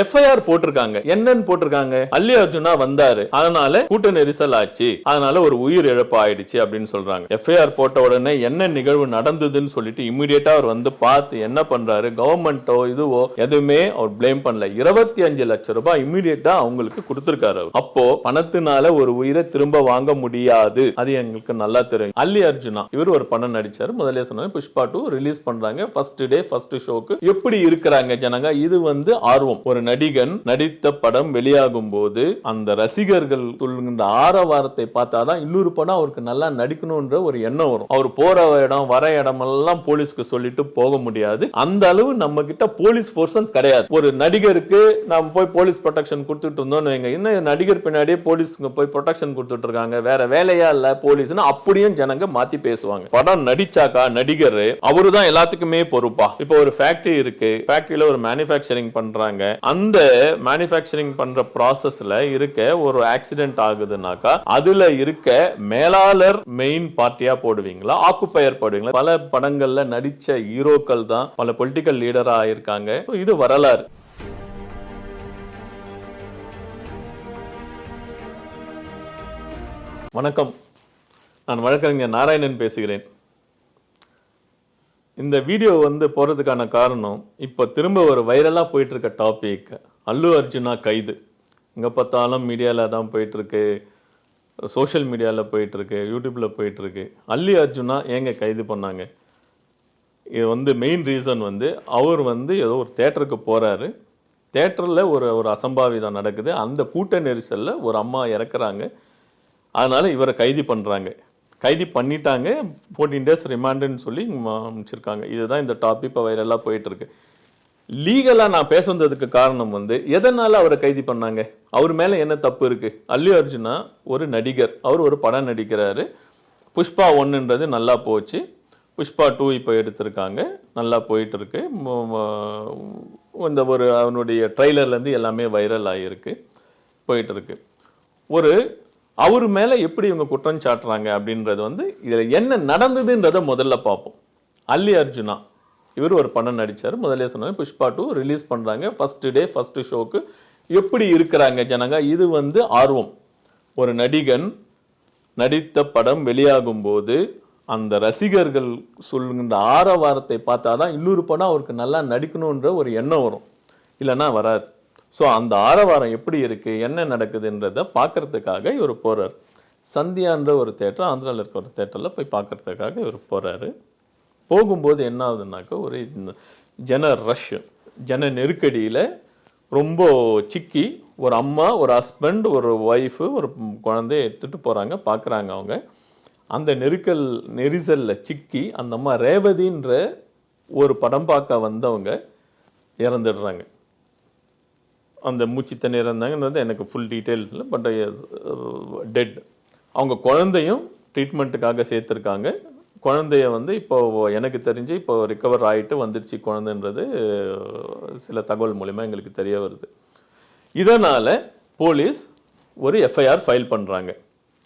FIR போட்டிருக்காங்க. என்னன்னு போட்டிருக்காங்க? அல்லி அர்ஜுனா வந்தாரு. அதனால கூட்ட நெரிசல் ஆச்சு. அதனால ஒரு உயிர் இழப்பு ஆயிடுச்சு அப்படின்னு சொல்றாங்க. எஃப்ஐஆர் போட்ட உடனே என்ன நிகழ்வு நடந்ததுன்னு சொல்லிட்டு இம்மிடியட்டா அவர் வந்து பார்த்து என்ன பண்றாரு? கவர்மெண்ட்டோ இதுவோ எதுவுமே அவர் ப்ளேம் பண்ணல. இருபத்தி அஞ்சு லட்சம் ரூபாய் இம்மிடியட்டா அவங்களுக்கு கொடுத்திருக்காரு அப்போ பணத்தினால ஒரு உயிரை திரும்ப வாங்க முடியாது. அது எங்களுக்கு நல்லா தெரியும். அல்லி அர்ஜுனா இவர் ஒரு பணம் நடிச்சாரு. முதலே சொன்னாங்க புஷ்பா டூ ரிலீஸ் பண்றாங்க. ஃபர்ஸ்ட் டே ஃபர்ஸ்ட் ஷோக்கு எப்படி இருக்கிறாங்க ஜனங்க? இது வந்து ஆர்வம். ஒரு நடிகன் நடித்த படம் வெளியாகும் போது அந்த ரசிகர்கள் சொல்லுகின்ற ஆரவாரத்தை பார்த்தாதான் இன்னொரு படம் அவருக்கு நல்லா நடிக்கணும்ன்ற ஒரு எண்ணம் வரும். அவர் போற இடம் வர இடமெல்லாம் போலீஸ்க்கு சொல்லிட்டு போக முடியாது. அந்த அளவு நம்ம கிட்ட போலீஸ் போர்ஸும் கிடையாது. ஒரு நடிகருக்கு நாம் போய் போலீஸ் ப்ரொடெக்ஷன் கொடுத்துட்டு இருந்தோம்னு வைங்க. இன்னும் நடிகர் பின்னாடியே போலீஸ்க்கு போய் ப்ரொடெக்ஷன் கொடுத்துட்டு இருக்காங்க. வேற வேலையா இல்ல போலீஸ்னு அப்படியும் ஜனங்க மாத்தி பேசுவாங்க. படம் நடிச்சாக்கா நடிகர் அவரு தான் எல்லாத்துக்குமே பொறுப்பா. இப்போ ஒரு ஃபேக்டரி இருக்கு. ஃபேக்டரியில ஒரு மேனுஃபேக்சரிங் பண்றாங்க. அந்த மேனுஃபேக்சரிங் பண்ற ப்ராசஸ்ல இருக்க ஒரு ஆக்சிடென்ட் ஆகுதுனாக்கா அதுல இருக்க மேலாளர் மெயின் பார்ட்டியா போடுவீங்களா? ஆக்குப்பயர் போடுவீங்களா? பல படங்கள்ல நடிச்ச ஹீரோக்கள் தான் பல பொலிட்டிக்கல் லீடரா ஆயிருக்காங்க இது வரலாறு. வணக்கம். நான் வழக்கறிஞர் நாராயணன் பேசுகிறேன். இந்த வீடியோ வந்து போகிறதுக்கான காரணம் இப்போ திரும்ப ஒரு வைரலாக போயிட்டுருக்க டாபிக் அல்லு அர்ஜுனா கைது. எங்கே பார்த்தாலும் மீடியாவில் தான் போயிட்டுருக்கு. சோஷியல் மீடியாவில் போயிட்டுருக்கு யூடியூப்பில் போயிட்டுருக்கு. அல்லி அர்ஜுனா ஏங்க கைது பண்ணாங்க? இது வந்து மெயின் ரீசன் வந்து அவர் வந்து ஏதோ ஒரு தேட்டருக்கு போகிறாரு தேட்டரில் ஒரு ஒரு அசம்பாவிதம் நடக்குது. அந்த கூட்ட நெரிசலில் ஒரு அம்மா இறக்குறாங்க. அதனால் இவரை கைது பண்ணுறாங்க கைது பண்ணிட்டாங்க. ஃபோர்டீன் டேஸ் ரிமாண்டுன்னு சொல்லி அமைச்சிருக்காங்க. இதுதான் இந்த டாபிக் இப்போ வைரலாக போயிட்டுருக்கு. லீகலாக நான் பேச வந்ததுக்கு காரணம் வந்து எதனால் அவரை கைது பண்ணாங்க? அவர் மேலே என்ன தப்பு இருக்குது அல்லு அர்ஜுனா ஒரு நடிகர். அவர் ஒரு படம் நடிக்கிறாரு. புஷ்பா ஒன்றுன்றது நல்லா போச்சு. புஷ்பா டூ இப்போ எடுத்திருக்காங்க. நல்லா போயிட்டுருக்கு. இந்த ஒரு அவனுடைய ட்ரைலர்லேருந்து எல்லாமே வைரல் ஆகியிருக்கு போயிட்டுருக்கு. ஒரு அவர் மேலே எப்படி இவங்க குற்றம் சாட்டுறாங்க அப்படின்றது வந்து இதில் என்ன நடந்ததுன்றதை முதல்ல பார்ப்போம். அல்லி அர்ஜுனா இவர் ஒரு படம் நடித்தார் முதலே சொன்னாங்க புஷ்பா டூ ரிலீஸ் பண்ணுறாங்க ஃபஸ்ட்டு டே ஃபஸ்ட்டு ஷோக்கு எப்படி இருக்கிறாங்க ஜனங்க? இது வந்து ஆர்வம். ஒரு நடிகன் நடித்த படம் வெளியாகும் போது அந்த ரசிகர்கள் சொல்லுகின்ற ஆரவாரத்தை பார்த்தா தான் இன்னொரு படம் அவருக்கு நல்லா நடிக்கணுன்ற ஒரு எண்ணம் வரும். இல்லைன்னா வராது. ஸோ அந்த ஆரவாரம் எப்படி இருக்குது என்ன நடக்குதுன்றதை பார்க்கறதுக்காக இவர் போகிறார் சந்தியான்ற ஒரு தேட்டர் ஆந்திராவில் இருக்க ஒரு தேட்டரில் போய் பார்க்கறதுக்காக இவர் போகிறாரு போகும்போது என்ன ஆகுதுனாக்கா ஒரு ஜன ரஷ் ஜன நெருக்கடியில் ரொம்ப சிக்கி ஒரு அம்மா ஒரு ஹஸ்பண்ட் ஒரு ஒய்ஃபு ஒரு குழந்தைய எடுத்துகிட்டு போகிறாங்க பார்க்குறாங்க அவங்க. அந்த நெருக்கல் நெரிசலில் சிக்கி அந்த அம்மா ரேவதின்ற ஒரு படம் பார்க்க வந்தவங்க இறந்துடுறாங்க. அந்த மூச்சு தண்ணியில் இருந்தாங்கன்றது எனக்கு ஃபுல் டீட்டெயில்ஸ் இல்லை பட் டெட் uh, அவங்க குழந்தையும் ட்ரீட்மெண்ட்டுக்காக சேர்த்துருக்காங்க. குழந்தைய வந்து இப்போ எனக்கு தெரிஞ்சு இப்போ ரிக்கவர் ஆகிட்டு வந்துருச்சு குழந்தைன்றது uh, சில தகவல் மூலிமா எங்களுக்கு தெரிய வருது. இதனால் போலீஸ் ஒரு எஃப்ஐஆர் ஃபைல் பண்ணுறாங்க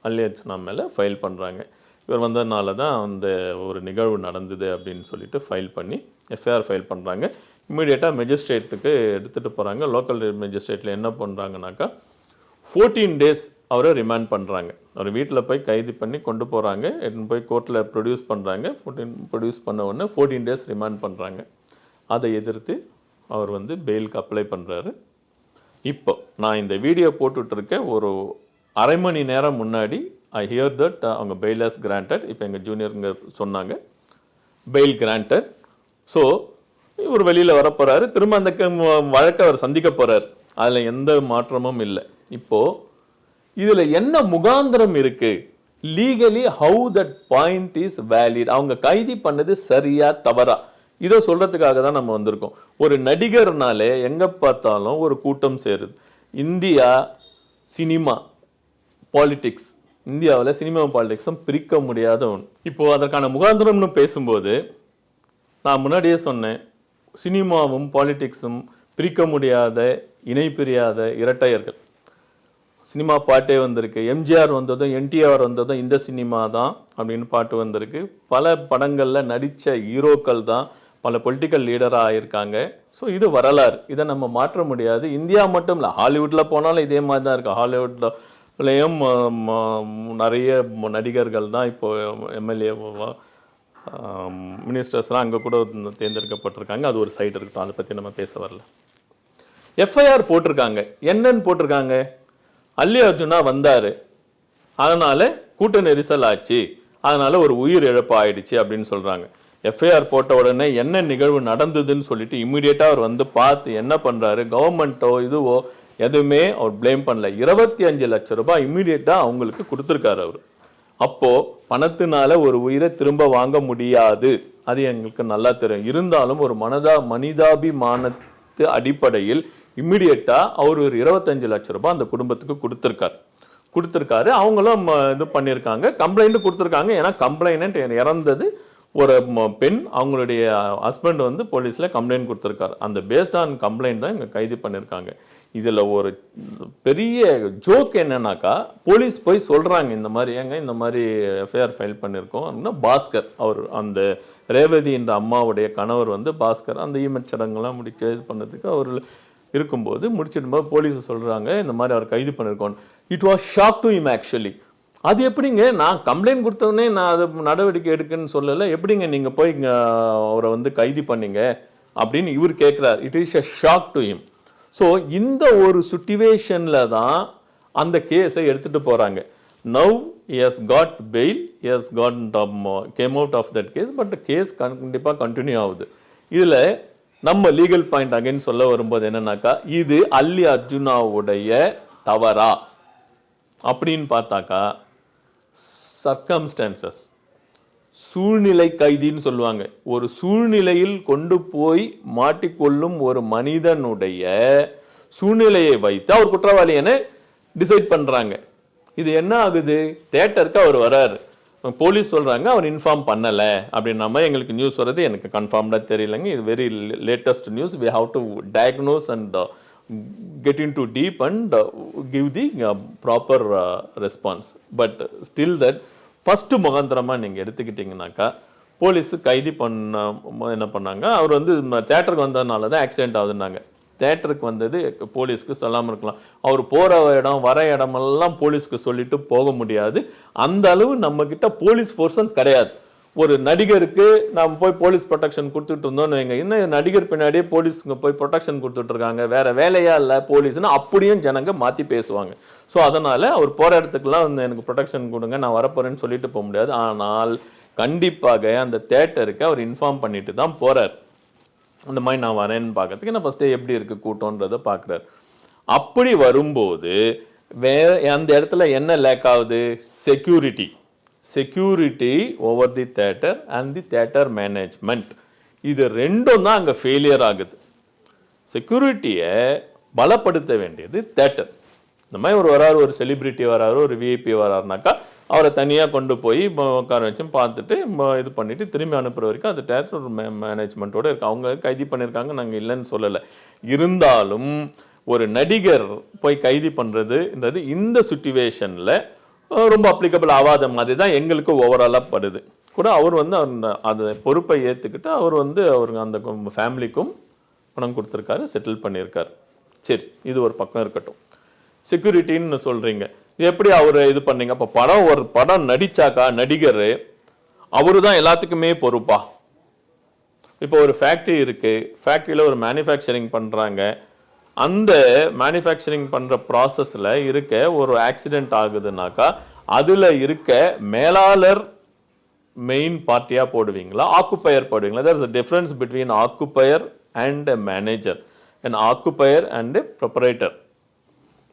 அல்லியர்ச்சனா மேலே ஃபைல் பண்ணுறாங்க இவர் வந்ததுனால தான் அந்த ஒரு நிகழ்வு நடந்தது அப்படின்னு சொல்லிட்டு ஃபைல் பண்ணி எஃப்ஐஆர் ஃபைல் பண்ணுறாங்க இம்மிடியேட்டாக மெஜிஸ்ட்ரேட்டுக்கு எடுத்துகிட்டு போகிறாங்க லோக்கல் மெஜிஸ்ட்ரேட்டில் என்ன பண்ணுறாங்கனாக்கா ஃபோர்டீன் டேஸ் அவரை ரிமாண்ட் பண்ணுறாங்க அவர் வீட்டில் போய் கைது பண்ணி கொண்டு போகிறாங்க எடுத்துன்னு போய் கோர்ட்டில் ப்ரொடியூஸ் பண்ணுறாங்க ஃபோர்டீன் ப்ரொடியூஸ் பண்ண உடனே ஃபோர்டீன் டேஸ் ரிமாண்ட் பண்ணுறாங்க அதை எதிர்த்து அவர் வந்து பெயிலுக்கு அப்ளை பண்ணுறாரு இப்போ நான் இந்த வீடியோ போட்டுட்ருக்க ஒரு அரை மணி நேரம் முன்னாடி ஐ ஹியர் தட் அவங்க பெயிலஸ் கிராண்டட் இப்போ எங்கள் ஜூனியருங்க சொன்னாங்க. பெயில் கிராண்டட் ஸோ இவர் வெளியில் வரப்போகிறாரு திரும்ப அந்த க- வழக்கை அவர் சந்திக்க போகிறார் அதில் எந்த மாற்றமும் இல்லை. இப்போது இதில் என்ன முகாந்திரம் இருக்குது legally how that point is valid அவங்க கைதி பண்ணது சரியா தவறா? இதை சொல்கிறதுக்காக தான் நம்ம வந்திருக்கோம். ஒரு நடிகர்னாலே எங்கே பார்த்தாலும் ஒரு கூட்டம் சேருது. இந்தியா சினிமா பாலிடிக்ஸ் இந்தியாவில் சினிமா பாலிடிக்ஸும் பிரிக்க முடியாத ஒன்று இப்போது அதற்கான முகாந்திரம்னு பேசும்போது நான் முன்னாடியே சொன்னேன். சினிமாவும் பாலிடிக்ஸும் பிரிக்க முடியாத இணை பிரியாத இரட்டையர்கள். சினிமா பாட்டே வந்திருக்கு. எம்ஜிஆர் வந்ததும் என்டிஆர் வந்ததும் இந்த சினிமா தான் அப்படின்னு பாட்டு வந்திருக்கு. பல படங்களில் நடித்த ஹீரோக்கள் தான் பல பொலிட்டிக்கல் லீடராக ஆயிருக்காங்க ஸோ இது வரலாறு. இதை நம்ம மாற்ற முடியாது. இந்தியா மட்டும் இல்லை ஹாலிவுட்டில் போனாலும் இதே மாதிரி தான் இருக்குது ஹாலிவுட்லேயும் நிறைய நடிகர்கள் தான் இப்போ எம்எல்ஏவா மினிஸ்டர்ஸ்லாம் அங்கே கூட தேர்ந்தெடுக்கப்பட்டிருக்காங்க. அது ஒரு சைடு இருக்கட்டும். அதை பற்றி நம்ம பேச வரல. எஃப்ஐஆர் போட்டிருக்காங்க. என்னன்னு போட்டிருக்காங்க? அல்லி அர்ஜுனா வந்தார். அதனால் கூட்ட நெரிசல் ஆச்சு. அதனால் ஒரு உயிர் இழப்பு ஆயிடுச்சு அப்படின்னு சொல்கிறாங்க எஃப்ஐஆர் போட்ட உடனே என்ன நிகழ்வு நடந்ததுன்னு சொல்லிட்டு இம்மிடியேட்டாக அவர் வந்து பார்த்து என்ன பண்ணுறாரு கவர்மெண்ட்டோ இதுவோ எதுவுமே அவர் ப்ளேம் பண்ணல. இருபத்தி அஞ்சு லட்ச ரூபாய் இம்மிடியேட்டாக அவங்களுக்கு கொடுத்துருக்காரு அவர். அப்போ பணத்தினால ஒரு உயிரை திரும்ப வாங்க முடியாது. அது எங்களுக்கு நல்லா தெரியும். இருந்தாலும் ஒரு மனதா மனிதாபிமானத்து அடிப்படையில் இம்மிடியட்டா அவர் ஒரு இருபத்தஞ்சு லட்ச ரூபாய் அந்த குடும்பத்துக்கு கொடுத்துருக்காரு. கொடுத்துருக்காரு. அவங்களும் இது பண்ணியிருக்காங்க. கம்ப்ளைண்ட் கொடுத்துருக்காங்க. ஏன்னா கம்ப்ளைண்ட் இறந்தது ஒரு பெண் அவங்களுடைய ஹஸ்பண்ட் வந்து போலீஸில் கம்ப்ளைண்ட் கொடுத்துருக்காரு. அந்த பேஸ்ட் ஆன் கம்ப்ளைண்ட் தான் இங்கே கைது பண்ணியிருக்காங்க இதில் ஒரு பெரிய ஜோக் என்னன்னாக்கா போலீஸ் போய் சொல்கிறாங்க இந்த மாதிரி ஏங்க இந்த மாதிரி எஃப்ஐஆர் ஃபைல் பண்ணியிருக்கோம் அப்படின்னா பாஸ்கர் அவர் அந்த ரேவதி என்ற அம்மாவுடைய கணவர் வந்து பாஸ்கர் அந்த ஈமெண்ட் சடங்குலாம் முடிச்சு இது பண்ணதுக்கு அவர் இருக்கும்போது முடிச்சிடும் போது போலீஸ் சொல்கிறாங்க இந்த மாதிரி அவர் கைது பண்ணியிருக்கோம் it was shock to him actually அது எப்படிங்க? நான் கம்ப்ளைண்ட் கொடுத்தவொடனே நான் அது நடவடிக்கை எடுக்குன்னு சொல்லலை. எப்படிங்க நீங்கள் போய் இங்கே அவரை வந்து கைது பண்ணீங்க? அப்படின்னு இவர் கேட்குறார் it is a shock to him. So இந்த ஒரு சுட்டிவேஷனில் தான் அந்த கேஸை எடுத்துகிட்டு போகிறாங்க now he's got bail he's got came out of that case but case கண்டிப்பாக கண்டினியூ ஆகுது. இதில் நம்ம லீகல் பாயிண்ட் அகைன் சொல்ல வரும்போது என்னன்னாக்கா இது அல்லி அர்ஜுனாவுடைய தவறா? அப்படின்னு பார்த்தாக்கா சர்க்கம்ஸ்டான்சஸ் சூழ்நிலை கைதின்னு சொல்லுவாங்க. ஒரு சூழ்நிலையில் கொண்டு போய் மாட்டிக்கொள்ளும் ஒரு மனிதனுடைய சூழ்நிலையை வைத்து அவர் குற்றவாளி என டிசைட் பண்ணுறாங்க இது என்ன ஆகுது? தேட்டருக்கு அவர் வராரு. போலீஸ் சொல்கிறாங்க அவர் இன்ஃபார்ம் பண்ணலை. அப்படின்ற மாதிரி எங்களுக்கு நியூஸ் வர்றது எனக்கு கன்ஃபார்ம்டாக தெரியலங்க. இது very latest news we have to diagnose and get into deep and give the proper response but still that first முகாந்திரமாக நீங்கள் எடுத்துக்கிட்டிங்கனாக்கா போலீஸ் கைது பண்ண என்ன பண்ணாங்க அவர் வந்து தேட்டருக்கு வந்ததுனால தான் ஆக்சிடென்ட் ஆகுதுன்னாங்க. தேட்டருக்கு வந்தது போலீஸ்க்கு சொல்லாமல் இருக்கலாம். அவர் போகிற இடம் வர இடமெல்லாம் போலீஸ்க்கு சொல்லிட்டு போக முடியாது. அந்த அளவு நம்மக்கிட்ட போலீஸ் ஃபோர்ஸும் கிடையாது. ஒரு நடிகருக்கு நாம் போய் போலீஸ் ப்ரொடெக்ஷன் கொடுத்துட்டு இருந்தோம்னு வைங்க. இன்னும் நடிகர் பின்னாடியே போலீஸுங்க போய் ப்ரொடெக்ஷன் கொடுத்துட்டு இருக்காங்க. வேற வேலையா இல்லை போலீஸ்னு அப்படியும் ஜனங்க மாற்றி பேசுவாங்க. ஸோ அதனால அவர் போகிற இடத்துக்குலாம் வந்து எனக்கு ப்ரொடெக்ஷன் கொடுங்க நான் வரப்போறேன்னு சொல்லிட்டு போக முடியாது. ஆனால் கண்டிப்பாக அந்த தேட்டருக்கு அவர் இன்ஃபார்ம் பண்ணிட்டு தான் போறார். அந்த மாதிரி நான் வரேன்னு பார்க்கறதுக்கு நான் ஃபஸ்ட்டு எப்படி இருக்குது கூட்டம்ன்றதை பார்க்குறாரு. அப்படி வரும்போது வே அந்த இடத்துல என்ன லேக் ஆகுது? Security security over the theatre and the theatre management இது ரெண்டும் தான் அங்கே ஃபெயிலியர் ஆகுது. செக்யூரிட்டியை பலப்படுத்த வேண்டியது தேட்டர் இந்த மாதிரி ஒரு வராரு ஒரு செலிப்ரிட்டி வராரு ஒரு விஐபி வராருனாக்கா அவரை தனியாக கொண்டு போய் உட்கார வச்சு பார்த்துட்டு இது பண்ணிவிட்டு திரும்பி அனுப்புகிற வரைக்கும் அது தேட்டர் ஒரு மே மேனேஜ்மெண்ட்டோடு இருக்குது அவங்க கைது பண்ணியிருக்காங்க நாங்கள் இல்லைன்னு சொல்லலை. இருந்தாலும் ஒரு நடிகர் போய் கைது பண்ணுறதுன்றது இந்த சுச்சுவேஷனில் ரொம்ப அப்ளிகபிள் ஆகாத மாதிரி தான் எங்களுக்கு ஓவராலாக படுது. கூட அவர் வந்து அந்த பொறுப்பை ஏற்றுக்கிட்டு அவர் வந்து அவருங்க அந்த ஃபேமிலிக்கும் பணம் கொடுத்துருக்காரு செட்டில் பண்ணியிருக்காரு. சரி இது ஒரு பக்கம் இருக்கட்டும். செக்யூரிட்டின்னு சொல்கிறீங்க எப்படி அவர் இது பண்ணீங்க? அப்போ படம் ஒரு படம் நடித்தாக்கா நடிகர் அவரு தான் எல்லாத்துக்குமே பொறுப்பா? இப்போ ஒரு ஃபேக்ட்ரி இருக்குது ஃபேக்ட்ரியில் ஒரு மேனுஃபேக்சரிங் பண்ணுறாங்க அந்த மேனுஃபேக்சரிங் பண்ணுற ப்ராசஸில் இருக்க ஒரு ஆக்சிடெண்ட் ஆகுதுனாக்கா அதில் இருக்க மேலாளர் மெயின் பார்ட்டியாக போடுவீங்களா? ஆக்குப்பயர் போடுவீங்களா? There is a difference between occupier and manager and occupier and proprietor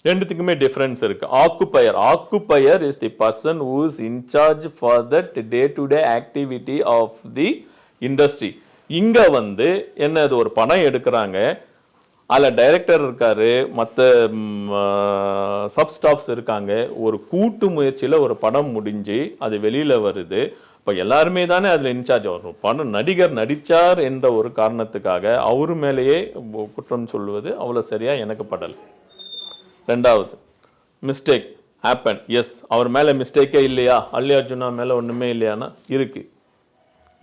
ரெண்டுத்துக்குமே டிஃப்ரென்ஸ் இருக்குது occupier occupier is the person who is in charge for that day to day activity of the industry இங்கே வந்து என்ன இது ஒரு பணம் எடுக்கிறாங்க. அதில் டைரக்டர் இருக்கார் மற்ற சப்ஸ்டாஃப்ஸ் இருக்காங்க. ஒரு கூட்டு முயற்சியில் ஒரு படம் முடிஞ்சு அது வெளியில் வருது. இப்போ எல்லாருமே தானே அதில் இன்சார்ஜ் வரும். படம் நடிகர் நடித்தார் என்ற ஒரு காரணத்துக்காக அவர் மேலேயே குற்றம் சொல்லுவது அவ்வளோ சரியாக எனக்கு படலை. ரெண்டாவது மிஸ்டேக் ஹேப்பன் எஸ் அவர் மேலே மிஸ்டேக்கே இல்லையா? அல்லி அர்ஜுனா மேலே ஒன்றுமே இல்லையானா? இருக்குது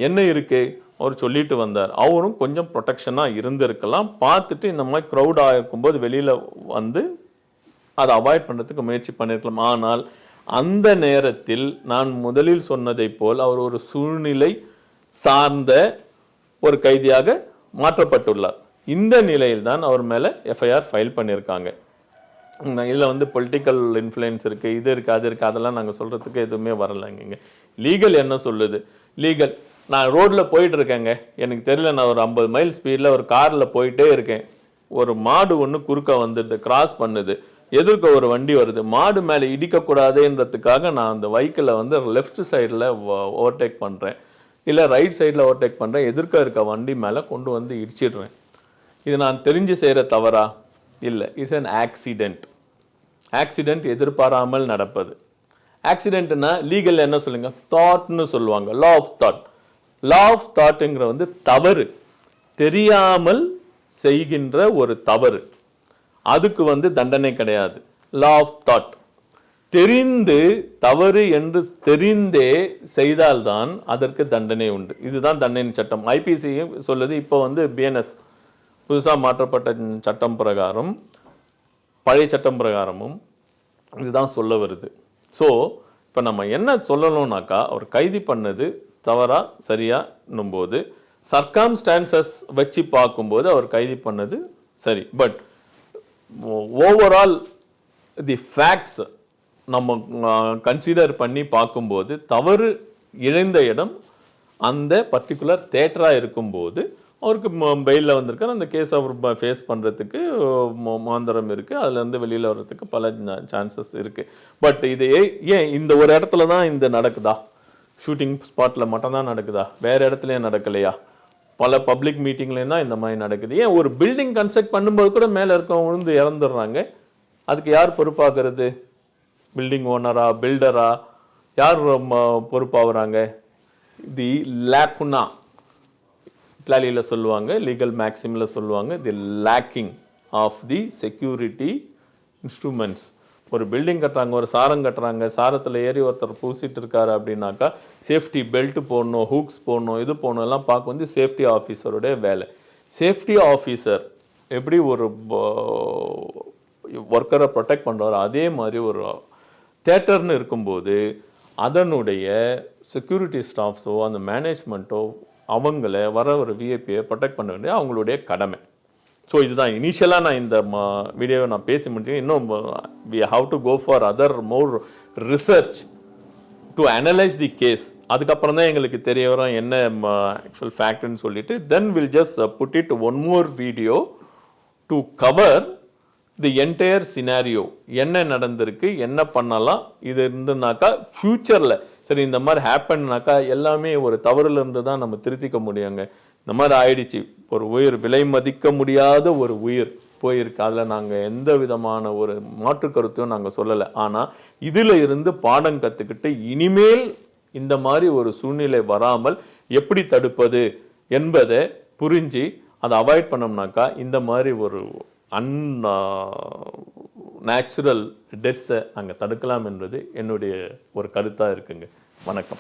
என்ன இருக்குது அவர் சொல்லிட்டு வந்தார். அவரும் கொஞ்சம் ப்ரொடெக்ஷனாக இருந்திருக்கலாம். பார்த்துட்டு இந்த மாதிரி க்ரௌட் ஆகிருக்கும்போது வெளியில் வந்து அதை அவாய்ட் பண்ணுறதுக்கு முயற்சி பண்ணியிருக்கலாம் ஆனால் அந்த நேரத்தில் நான் முதலில் சொன்னதைப் போல் அவர் ஒரு சூழ்நிலை சார்ந்த ஒரு கைதியாக மாற்றப்பட்டுள்ளார். இந்த நிலையில் தான் அவர் மேலே எஃப்ஐஆர் ஃபைல் பண்ணியிருக்காங்க இதில் வந்து பொலிட்டிக்கல் இன்ஃப்ளூயன்ஸ் இருக்குது இது இருக்குது அது இருக்குது அதெல்லாம் நாங்கள் சொல்கிறதுக்கு எதுவுமே வரலைங்க லீகல் என்ன சொல்லுது? லீகல் நான் ரோட்டில் போயிட்டுருக்கேங்க. எனக்கு தெரியல நான் ஒரு ஐம்பது மைல் ஸ்பீடில் ஒரு காரில் போயிட்டே இருக்கேன். ஒரு மாடு ஒன்று குறுக்க வந்துடுது கிராஸ் பண்ணுது. எதிர்க்க ஒரு வண்டி வருது. மாடு மேலே இடிக்கக்கூடாதுன்றதுக்காக நான் அந்த வைக்கிளை வந்து லெஃப்ட் சைடில் ஓவர்டேக் பண்ணுறேன் இல்லை ரைட் சைடில் ஓவர்டேக் பண்ணுறேன் எதிர்க்க இருக்க வண்டி மேலே கொண்டு வந்து இடிச்சிடுறேன். இது நான் தெரிஞ்சு செய்கிற தவறா? இல்லை. இட்ஸ் an ஆக்சிடெண்ட் ஆக்சிடெண்ட் எதிர்பாராமல் நடப்பது. ஆக்சிடென்ட்னா லீகல் என்ன சொல்லுங்கள் தாட்னு சொல்லுவாங்க. Law of thought law of தாட்டுங்கிற வந்து தவறு தெரியாமல் செய்கின்ற ஒரு தவறு. அதுக்கு வந்து தண்டனை கிடையாது. லா ஆஃப் தாட் தெரிந்து தவறு என்று தெரிந்தே செய்தால்தான் அதற்கு தண்டனை உண்டு. இதுதான் தண்டனை சட்டம். ஐபிசியும் சொல்லுது இப்போ வந்து பிஎன்எஸ் புதுசாக மாற்றப்பட்ட சட்டம் பிரகாரம் பழைய சட்டம் பிரகாரமும் இதுதான் சொல்ல வருது. ஸோ இப்போ நம்ம என்ன சொல்லணும்னாக்கா அவர் கைது பண்ணது தவறாக சரியான்னும் போது சர்க்காம்ஸ்டான்சஸ் வச்சு பார்க்கும்போது அவர் கைது பண்ணது சரி. பட் ஓவரால் தி ஃபேக்ட்ஸ் நம்ம கன்சிடர் பண்ணி பார்க்கும்போது தவறு இழைந்த இடம் அந்த பர்டிகுலர் தேட்டராக இருக்கும்போது அவருக்கு பெயிலில் வந்திருக்கார். அந்த கேஸ் அவர் ஃபேஸ் பண்ணுறதுக்கு மாந்திரம் இருக்குது அதுலேருந்து வெளியில் வர்றதுக்கு பல சான்சஸ் இருக்குது பட் இது ஏ- ஏன் இந்த ஒரு இடத்துல தான் இந்த நடக்குதா? ஷூட்டிங் ஸ்பாட்டில் மட்டும்தான் நடக்குதா? வேறு இடத்துலையும் நடக்கலையா? பல பப்ளிக் மீட்டிங்லேயும் தான் இந்த மாதிரி நடக்குது. ஏன் ஒரு பில்டிங் கன்ஸ்ட்ரக்ட் பண்ணும்போது கூட மேலே இருக்கவங்க விழுந்து இறந்துடுறாங்க? அதுக்கு யார் பொறுப்பாகிறது பில்டிங் ஓனரா பில்டரா யார் பொறுப்பாகிறாங்க? தி லேக்குனா இத்தாலியில் சொல்லுவாங்க லீகல் மேக்ஸிமில் சொல்லுவாங்க the lacking of the security instruments ஒரு பில்டிங் கட்டுறாங்க ஒரு சாரம் கட்டுறாங்க சாரத்தில் ஏறி ஒருத்தர் பூசிட்டு இருக்காரு அப்படின்னாக்கா சேஃப்டி பெல்ட் போடணும் ஹூக்ஸ் போடணும் இது போடணும் எல்லாம் பார்க்க வந்து சேஃப்டி ஆஃபீஸருடைய வேலை. சேஃப்டி ஆஃபீஸர் எப்படி ஒரு ஒர்க்கரை ப்ரொடெக்ட் பண்ணுறாரோ அதே மாதிரி ஒரு தேட்டர்னு இருக்கும்போது அதனுடைய செக்யூரிட்டி ஸ்டாஃப்ஸோ அந்த மேனேஜ்மெண்ட்டோ அவங்கள வர ஒரு விஐபியை ப்ரொடெக்ட் பண்ண வேண்டிய அவங்களுடைய கடமை. ஸோ இதுதான் இனிஷியலாக நான் இந்த வீடியோவை நான் பேசி முடிச்சேன் இன்னும் we have to go for other more research to analyse the case அதுக்கப்புறம் தான் எங்களுக்கு தெரிய வரும் என்ன ஆக்சுவல் ஃபேக்ட்னு சொல்லிட்டு. Then will just put it one more video to cover the entire scenario என்ன நடந்திருக்கு என்ன பண்ணலாம் இது இருந்துனாக்கா ஃப்யூச்சரில் சரி இந்த மாதிரி ஹேப்பன்னாக்கா எல்லாமே ஒரு தவறுலேருந்து தான் நம்ம திருத்திக்க முடியுங்க. இந்த மாதிரி ஆயிடுச்சு ஒரு உயிர் விலை மதிக்க முடியாத ஒரு உயிர் போயிருக்கு. அதில் நாங்கள் எந்த விதமான ஒரு மாற்று கருத்தையும் நாங்கள் சொல்லலை. ஆனால் இதில் இருந்து பாடம் கற்றுக்கிட்டு இனிமேல் இந்த மாதிரி ஒரு சூழ்நிலை வராமல் எப்படி தடுப்பது என்பதை புரிஞ்சு அதை அவாய்ட் பண்ணோம்னாக்கா இந்த மாதிரி ஒரு அன் நேச்சுரல் டெத்ஸை நாங்கள் தடுக்கலாம் என்பது என்னுடைய ஒரு கருத்தாக இருக்குங்க. வணக்கம்.